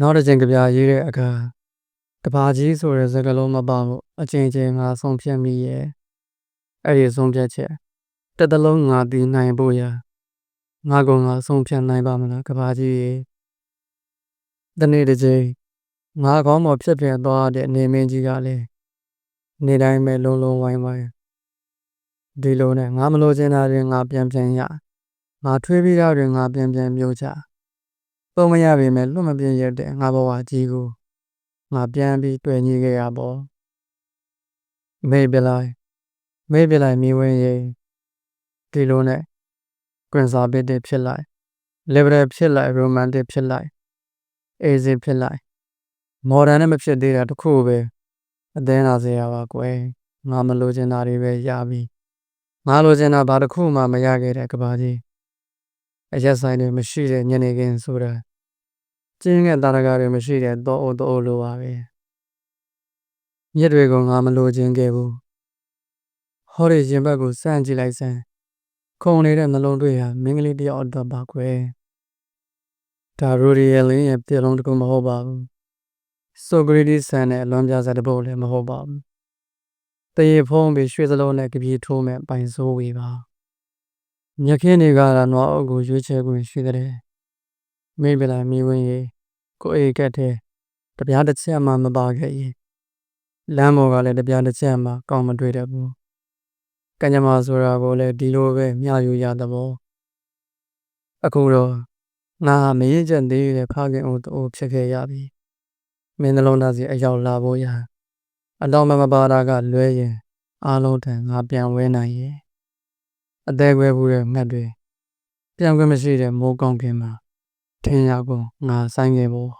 နောက်တစ်ချိန်ကြပြရေးတဲ့အခါတဘာကြီးဆိုတဲ့စကားလုံးမပါဘူးအချိန်ချင်းငါဆုံးဖြတ်မိရဲ့အဲ့ဒီဆုံးဖြတ်ချက်တစ်တလုံးငါတည်နိုင်ဖို့ရာငါကငါဆုံးဖြတ်နိုင်ပါမလားကဘာကြီးရေတနေ့တစ်ချိန်ငါကောင်းမဖြစ်ဖြစ်သွားတဲ့နေမင်းကြီးကလည်းနေတိုင်းပဲလုံးလုံးဝိုင်းဝိုင်းဒီလိုနဲ့ငါမလို့ချင်တာတွေငါပြန်ပြန်ရငါထွေးပြီးတာတွေငါပြန်ပြန်မျိုးချ ပုံမရပေမဲ့လွတ်မပြင်းရတဲ့ငါဘဝကြီးကိုငါပြန်ပြီးတွေ့ညီခဲ့ရပေါ့မေးပြလိုက်မေးပြလိုက်မိဝင်ရေဒီလိုနဲ့ကွန်ဆာဗေးတစ်ဖြစ်လိုက် liberal ဖြစ်လိုက် romantic ဖြစ်လိုက် easy ဖြစ်လိုက် modern နဲ့မဖြစ်သေးတာတခုပဲအသင်းလာစေရပါကွယ်ငါမလိုချင်တာတွေပဲရပြီငါလိုချင်တာဘာတစ်ခုမှမရခဲ့တဲ့ကဘာကြီးအရက်ဆိုင်တွေမရှိတဲ့ညနေခင်းဆိုတာ ကျင်းတဲ့တာရကတွေမရှိတဲ့တောအိုတောအိုလိုပါပဲမြစ်တွေကိုငါမလိုချင်ခဲ့ဘူးဟောဒီရင်ဘက်ကိုစမ်းကြည့်လိုက်စမ်းခုံနေတဲ့နှလုံးတွေဟာမင်းကလေးတယောက်အတွက်ပါကွယ်ဒါရူရီယယ်လင်းရဲ့ပြလုံးတစ်ခုမဟုတ်ပါဘူးဆိုဂရီတီဆန်နဲ့အလွန်ပြစားတဲ့ပုတ်လည်းမဟုတ်ပါဘူးတရေဖုံးပြီးရွှေစလုံးနဲ့ကြပြေထိုးမဲ့ပိုင်စိုးဝေပါမြက်ခင်းတွေကလာနွားအုပ်ကိုရွေးချယ်ခွင့်ရှိတဲ့မိဗလာမိဝင်ရေ ကိုအေကက်တဲ့တပြားတစ်ချက်မှမပါခဲ့ရင်လမ်းပေါ်ကလည်းတပြားတစ်ချက်မှကောင်းမတွေ့တတ်ဘူးကညမဆိုတာကိုလည်းဒီလိုပဲမျှယူရသဘောအခုတော့ငါမရင်ချက်သေးတဲ့ဖခင်အိုတိုးဖြစ်ခဲ့ရပြီမင်းနှလုံးသားစီအရောက်လာဖို့ရအလောင်းမမပါတာကလွဲရင်အားလုံးထံငါပြန်ဝဲနိုင်ရဲ့အသေးခွဲဘူးတဲ့ငှက်တွေပြန်ခွင့်မရှိတဲ့မိုးကောင်းခင်မှာ ထင်ရကုန်ငါဆိုင်ခဲ့ဖို့